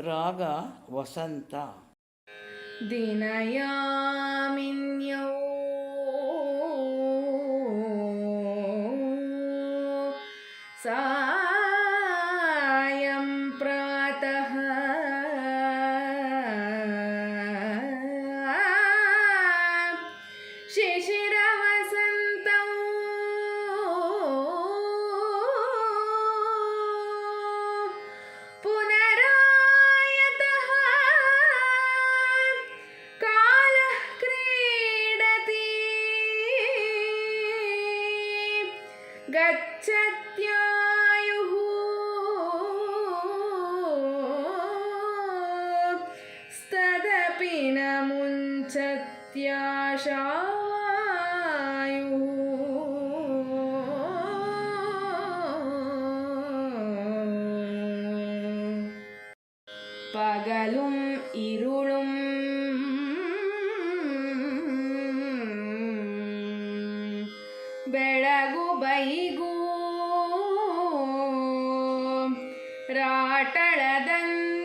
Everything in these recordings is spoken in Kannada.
ರಾಗ ವಸಂತ. ದಿನಯಾಮಿನ್ಯೋ. ಸಾ गच्छत्यायुः स्तदपि न मुञ्चत्याशायुः പകലും ഇരുളും ರಾಟಳದಂತೆ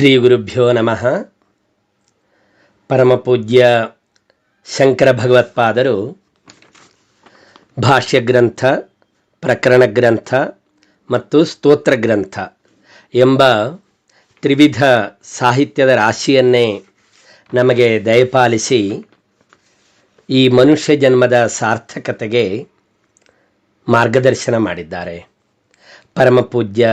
ಶ್ರೀ ಗುರುಭ್ಯೋ ನಮಃ. ಪರಮಪೂಜ್ಯ ಶಂಕರ ಭಗವತ್ಪಾದರು ಭಾಷ್ಯ ಗ್ರಂಥ ಪ್ರಕರಣ ಗ್ರಂಥ ಮತ್ತು ಸ್ತೋತ್ರ ಗ್ರಂಥ ಎಂಬ ತ್ರಿವಿಧ ಸಾಹಿತ್ಯದ ರಾಶಿಯನ್ನೇ ನಮಗೆ ದಯಪಾಲಿಸಿ ಈ ಮನುಷ್ಯ ಜನ್ಮದ ಸಾರ್ಥಕತೆಗೆ ಮಾರ್ಗದರ್ಶನ ಮಾಡಿದ್ದಾರೆ. ಪರಮಪೂಜ್ಯ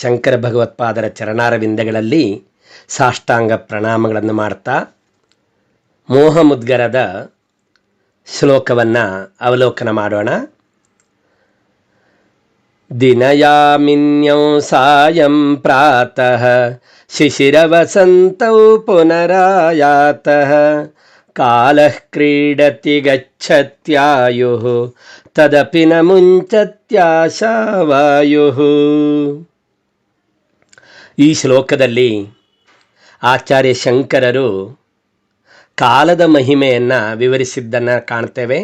ಶಂಕರ ಭಗವತ್ಪಾದರ ಚರಣಾರವಿಂದಗಳಲ್ಲಿ ಸಾಷ್ಟಾಂಗ ಪ್ರಣಾಮಗಳನ್ನು ಮಾಡ್ತಾ ಮೋಹಮುದ್ಗರದ ಶ್ಲೋಕವನ್ನು ಅವಲೋಕನ ಮಾಡೋಣ. ದಿನಯಾಮಿನ್ಯೌ ಸಾಯಂ ಪ್ರಾತಃ ಶಿಶಿರವಸಂತೌ ಪುನರಾಯಾತಃ ಕಾಲಃ ಕ್ರೀಡತಿ ಗಚ್ಚತ್ಯಾಯುಃ ತದಪಿ ನ ಮುಂಚತ್ಯಾಶಾವಾಯು. ಈ ಶ್ಲೋಕದಲ್ಲಿ ಆಚಾರ್ಯ ಶಂಕರರು ಕಾಲದ ಮಹಿಮೆಯನ್ನು ವಿವರಿಸಿದ್ದನ್ನು ಕಾಣ್ತೇವೆ.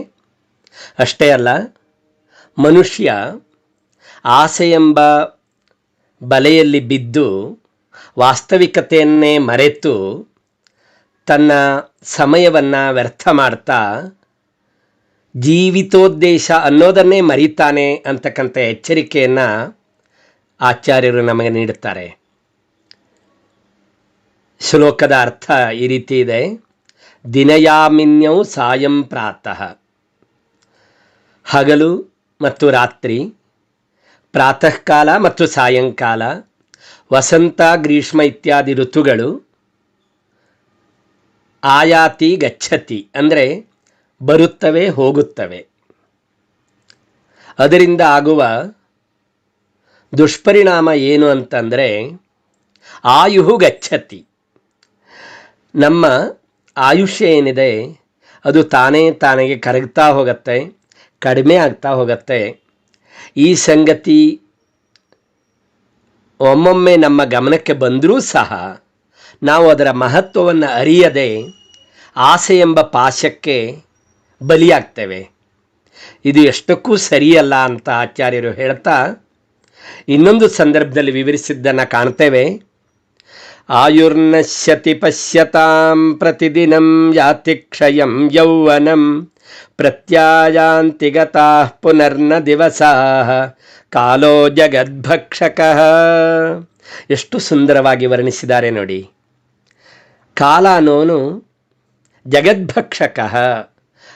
ಅಷ್ಟೇ ಅಲ್ಲ, ಮನುಷ್ಯ ಆಸೆ ಎಂಬ ಬಲೆಯಲ್ಲಿ ಬಿದ್ದು ವಾಸ್ತವಿಕತೆಯನ್ನೇ ಮರೆತು ತನ್ನ ಸಮಯವನ್ನು ವ್ಯರ್ಥ ಮಾಡ್ತಾ ಜೀವಿತೋದ್ದೇಶ ಅನ್ನೋದನ್ನೇ ಮರೀತಾನೆ ಅಂತಕ್ಕಂಥ ಎಚ್ಚರಿಕೆಯನ್ನು ಆಚಾರ್ಯರು ನಮಗೆ ನೀಡುತ್ತಾರೆ. ಶ್ಲೋಕದ ಅರ್ಥ ಈ ರೀತಿ ಇದೆ. ದಿನಯಾಮಿನ್ಯೌ ಸಾಯಂ ಪ್ರಾತಃ. ಹಗಲು ಮತ್ತು ರಾತ್ರಿ ಪ್ರಾತಃ ಕಾಲ ಮತ್ತು ಸಾಯಂಕಾಲ, ವಸಂತ, ಗ್ರೀಷ್ಮ ಇತ್ಯಾದಿ ಋತುಗಳು ಆಯಾತಿ ಗಚ್ಚತಿ ಅಂದರೆ ಬರುತ್ತವೆ, ಹೋಗುತ್ತವೆ. ಅದರಿಂದ ಆಗುವ ದುಷ್ಪರಿಣಾಮ ಏನು ಅಂತಂದರೆ ಆಯುಹು ಗಚ್ಚತಿ. ನಮ್ಮ ಆಯುಷ್ಯ ಏನಿದೆ, ಅದು ತಾನೇ ತಾನೇ ಕರಗ್ತಾ ಹೋಗುತ್ತೆ, ಕಡಿಮೆ ಆಗ್ತಾ ಹೋಗುತ್ತೆ. ಈ ಸಂಗತಿ ಒಮ್ಮೊಮ್ಮೆ ನಮ್ಮ ಗಮನಕ್ಕೆ ಬಂದರೂ ಸಹ ನಾವು ಅದರ ಮಹತ್ವವನ್ನು ಅರಿಯದೆ ಆಸೆ ಎಂಬ ಪಾಶಕ್ಕೆ ಬಲಿಯಾಗ್ತೇವೆ. ಇದು ಎಷ್ಟಕ್ಕೂ ಸರಿಯಲ್ಲ ಅಂತ ಆಚಾರ್ಯರು ಹೇಳ್ತಾ ಇನ್ನೊಂದು ಸಂದರ್ಭದಲ್ಲಿ ವಿವರಿಸಿದ್ದನ್ನು ಕಾಣ್ತೇವೆ. ಆಯುರ್ನಶ್ಯತಿ ಪಶ್ಯತಾಂ ಪ್ರತಿದಿನಂ ಯಾತಿ ಕ್ಷಯಂ ಯೌವನಂ ಪ್ರತ್ಯಾಯಾಂತಿ ಗತಾ ಪುನರ್ನ ದಿವಸ ಕಾಲೋ ಜಗದ್ಭಕ್ಷಕ ಎಷ್ಟು ಸುಂದರವಾಗಿ ವರ್ಣಿಸಿದ್ದಾರೆ ನೋಡಿ. ಕಾಲ ಅನ್ನೋನು ಜಗದ್ಭಕ್ಷಕ।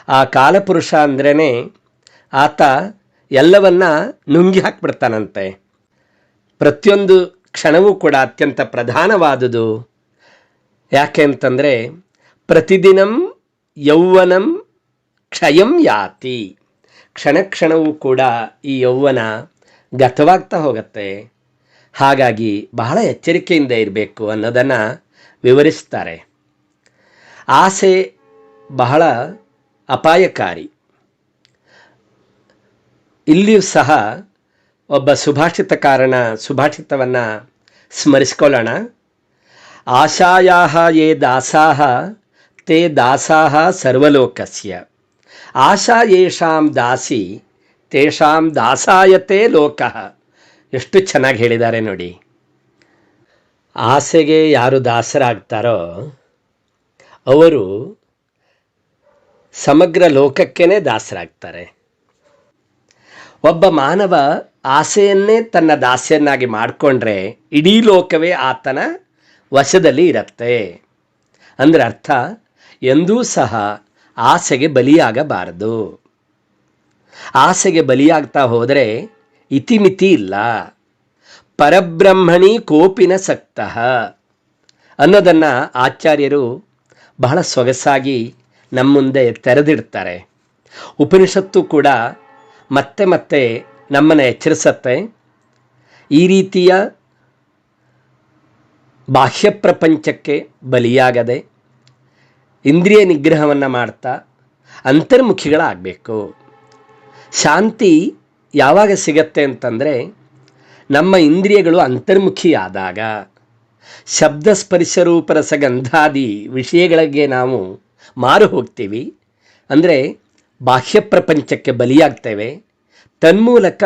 ಆ ಕಾಲಪುರುಷ ಅಂದ್ರೇ ಆತ ಎಲ್ಲವನ್ನ ನುಂಗಿ ಹಾಕ್ಬಿಡ್ತಾನಂತೆ. ಪ್ರತಿಯೊಂದು ಕ್ಷಣವೂ ಕೂಡ ಅತ್ಯಂತ ಪ್ರಧಾನವಾದುದು. ಯಾಕೆ ಅಂತಂದರೆ, ಪ್ರತಿದಿನಂ ಯೌವನಂ ಕ್ಷಯಂ ಯಾತಿ. ಕ್ಷಣ ಕ್ಷಣವೂ ಕೂಡ ಈ ಯೌವನ ಗತವಾಗ್ತಾ ಹೋಗುತ್ತೆ. ಹಾಗಾಗಿ ಬಹಳ ಎಚ್ಚರಿಕೆಯಿಂದ ಇರಬೇಕು ಅನ್ನೋದನ್ನು ವಿವರಿಸ್ತಾರೆ. ಆಸೆ ಬಹಳ ಅಪಾಯಕಾರಿ. ಇಲ್ಲಿಯೂ ಸಹ ಒಬ್ಬ ಸುಭಾಷಿತಕಾರನ ಸುಭಾಷಿತವನ್ನು ಸ್ಮರಿಸ್ಕೊಳ್ಳೋಣ. ಆಶಾಯಾ ಯೇ ದಾಸಾಹ, ತೇ ದಾಸಾಹ ಸರ್ವಲೋಕಸ್ಯ. ಆಶಾ ಯೇಷಾಂ ದಾಸಿ, ತೇಷಾಂ ದಾಸಾಯತೆ ಲೋಕ. ಎಷ್ಟು ಚೆನ್ನಾಗಿ ಹೇಳಿದ್ದಾರೆ ನೋಡಿ. ಆಸೆಗೆ ಯಾರು ದಾಸರಾಗ್ತಾರೋ, ಅವರು ಸಮಗ್ರ ಲೋಕಕ್ಕೇ ದಾಸರಾಗ್ತಾರೆ. ಒಬ್ಬ ಮಾನವ ಆಸೆಯನ್ನೇ ತನ್ನ ದಾಸ್ಯನ್ನಾಗಿ ಮಾಡಿಕೊಂಡ್ರೆ ಇಡೀ ಲೋಕವೇ ಆತನ ವಶದಲ್ಲಿ ಇರುತ್ತೆ. ಅಂದರೆ ಅರ್ಥ ಎಂದೂ ಸಹ ಆಸೆಗೆ ಬಲಿಯಾಗಬಾರದು. ಆಸೆಗೆ ಬಲಿಯಾಗ್ತಾ ಹೋದರೆ ಇತಿಮಿತಿ ಇಲ್ಲ. ಪರಬ್ರಹ್ಮಣಿ ಕೋಪಿನ ಸಕ್ತ ಅನ್ನೋದನ್ನು ಆಚಾರ್ಯರು ಬಹಳ ಸೊಗಸಾಗಿ ನಮ್ಮ ಮುಂದೆ ತೆರೆದಿಡ್ತಾರೆ. ಉಪನಿಷತ್ತು ಕೂಡ ಮತ್ತೆ ಮತ್ತೆ ನಮ್ಮನ್ನು ಎಚ್ಚರಿಸತ್ತೆ. ಈ ರೀತಿಯ ಬಾಹ್ಯ ಪ್ರಪಂಚಕ್ಕೆ ಬಲಿಯಾಗದೆ ಇಂದ್ರಿಯ ನಿಗ್ರಹವನ್ನು ಮಾಡ್ತಾ ಅಂತರ್ಮುಖಿಗಳಾಗಬೇಕು. ಶಾಂತಿ ಯಾವಾಗ ಸಿಗತ್ತೆ ಅಂತಂದರೆ ನಮ್ಮ ಇಂದ್ರಿಯಗಳು ಅಂತರ್ಮುಖಿಯಾದಾಗ. ಶಬ್ದ ಸ್ಪರ್ಶ ರೂಪ ರಸಗಂಧಾದಿ ವಿಷಯಗಳಿಗೆ ನಾವು ಮಾರು ಹೋಗ್ತೀವಿ. ಅಂದರೆ ಬಾಹ್ಯ ಪ್ರಪಂಚಕ್ಕೆ ಬಲಿಯಾಗ್ತೇವೆ. ತನ್ಮೂಲಕ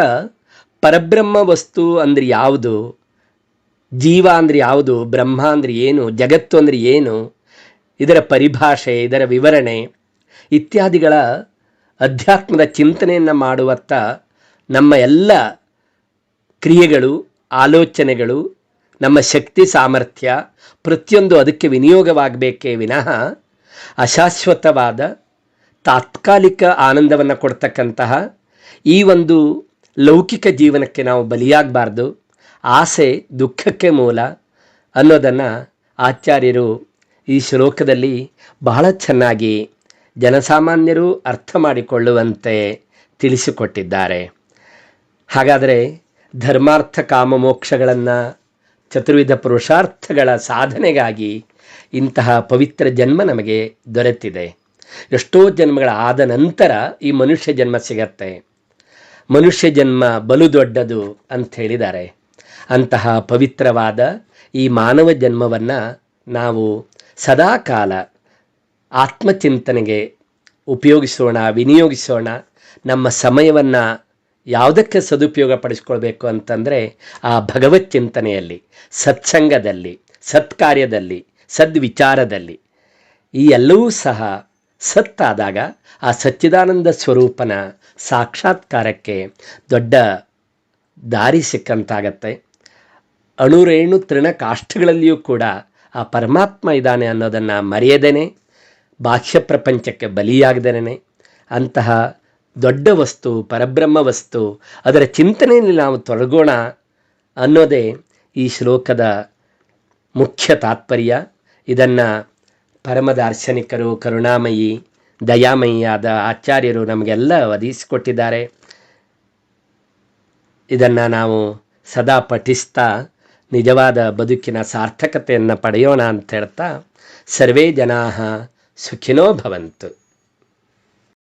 ಪರಬ್ರಹ್ಮ ವಸ್ತು ಅಂದರೆ ಯಾವುದು? ಜೀವ ಅಂದರೆ ಯಾವುದು? ಬ್ರಹ್ಮ ಅಂದರೆ ಏನು? ಜಗತ್ತು ಅಂದರೆ ಏನು? ಇದರ ಪರಿಭಾಷೆ, ಇದರ ವಿವರಣೆ ಇತ್ಯಾದಿಗಳ ಅಧ್ಯಾತ್ಮದ ಚಿಂತನೆಯನ್ನು ಮಾಡುವತ್ತ ನಮ್ಮ ಎಲ್ಲ ಕ್ರಿಯೆಗಳು, ಆಲೋಚನೆಗಳು, ನಮ್ಮ ಶಕ್ತಿ ಸಾಮರ್ಥ್ಯ ಪ್ರತಿಯೊಂದು ಅದಕ್ಕೆ ವಿನಿಯೋಗವಾಗಬೇಕೇ ವಿನಃ ಅಶಾಶ್ವತವಾದ ತಾತ್ಕಾಲಿಕ ಆನಂದವನ್ನು ಕೊಡ್ತಕ್ಕಂತಹ ಈ ಒಂದು ಲೌಕಿಕ ಜೀವನಕ್ಕೆ ನಾವು ಬಲಿಯಾಗಬಾರ್ದು, ಆಸೆ, ದುಃಖಕ್ಕೆ ಮೂಲ ಅನ್ನೋದನ್ನು ಆಚಾರ್ಯರು ಈ ಶ್ಲೋಕದಲ್ಲಿ ಬಹಳ ಚೆನ್ನಾಗಿ ಜನಸಾಮಾನ್ಯರು ಅರ್ಥ ಮಾಡಿಕೊಳ್ಳುವಂತೆ ತಿಳಿಸಿಕೊಟ್ಟಿದ್ದಾರೆ. ಹಾಗಾದರೆ ಧರ್ಮಾರ್ಥ ಕಾಮ ಮೋಕ್ಷಗಳನ್ನು ಚತುರ್ವಿಧ ಪುರುಷಾರ್ಥಗಳ ಸಾಧನೆಗಾಗಿ ಇಂತಹ ಪವಿತ್ರ ಜನ್ಮ ನಮಗೆ ದೊರೆತಿದೆ. ಎಷ್ಟೋ ಜನ್ಮಗಳ ಆದ ನಂತರ ಈ ಮನುಷ್ಯ ಜನ್ಮ ಸಿಗತ್ತೆ. ಮನುಷ್ಯ ಜನ್ಮ ಬಲು ದೊಡ್ಡದು ಅಂತ ಹೇಳಿದ್ದಾರೆ. ಅಂತಹ ಪವಿತ್ರವಾದ ಈ ಮಾನವ ಜನ್ಮವನ್ನು ನಾವು ಸದಾಕಾಲ ಆತ್ಮಚಿಂತನೆಗೆ ಉಪಯೋಗಿಸೋಣ, ವಿನಿಯೋಗಿಸೋಣ, ನಮ್ಮ ಸಮಯವನ್ನು ಯಾವುದಕ್ಕೆ ಸದುಪಯೋಗ ಪಡಿಸ್ಕೊಳ್ಬೇಕು ಅಂತಂದರೆ ಆ ಭಗವತ್ ಚಿಂತನೆಯಲ್ಲಿ, ಸತ್ಸಂಗದಲ್ಲಿ, ಸತ್ಕಾರ್ಯದಲ್ಲಿ, ಸದ್ವಿಚಾರದಲ್ಲಿ ಈ ಎಲ್ಲವೂ ಸಹ ಸತ್ತಾದಾಗ ಆ ಸಚ್ಚಿದಾನಂದ ಸ್ವರೂಪನ ಸಾಕ್ಷಾತ್ಕಾರಕ್ಕೆ ದೊಡ್ಡ ದಾರಿ ಸಿಕ್ಕಂತಾಗತ್ತೆ. ಅಣುರೇಣು ತೃಣ ಕಾಷ್ಟಗಳಲ್ಲಿಯೂ ಕೂಡ ಆ ಪರಮಾತ್ಮ ಇದ್ದಾನೆ ಅನ್ನೋದನ್ನು ಮರೆಯದೇನೆ, ಬಾಹ್ಯ ಪ್ರಪಂಚಕ್ಕೆ ಬಲಿಯಾಗದೇನೆ. ಅಂತಹ ದೊಡ್ಡ ವಸ್ತು, ಪರಬ್ರಹ್ಮ ವಸ್ತು, ಅದರ ಚಿಂತನೆಯಲ್ಲಿ ನಾವು ತೊಡಗೋಣ ಅನ್ನೋದೇ ಈ ಶ್ಲೋಕದ ಮುಖ್ಯ ತಾತ್ಪರ್ಯ. ಇದನ್ನು ಪರಮ ದಾರ್ಶನಿಕರು ಕರುಣಾಮಯಿ, ದಯಾಮಯಿಯಾದ ಆಚಾರ್ಯರು ನಮಗೆಲ್ಲ ಒದಗಿಸಿಕೊಟ್ಟಿದ್ದಾರೆ ಇದನ್ನು ನಾವು ಸದಾ ಪಠಿಸ್ತಾ, ನಿಜವಾದ ಬದುಕಿನ ಸಾರ್ಥಕತೆಯನ್ನು ಪಡೆಯೋಣ ಅಂತ ಹೇಳ್ತಾ, ಸರ್ವೇ ಜನಾ ಸುಖಿನೋ ಭವಂತು.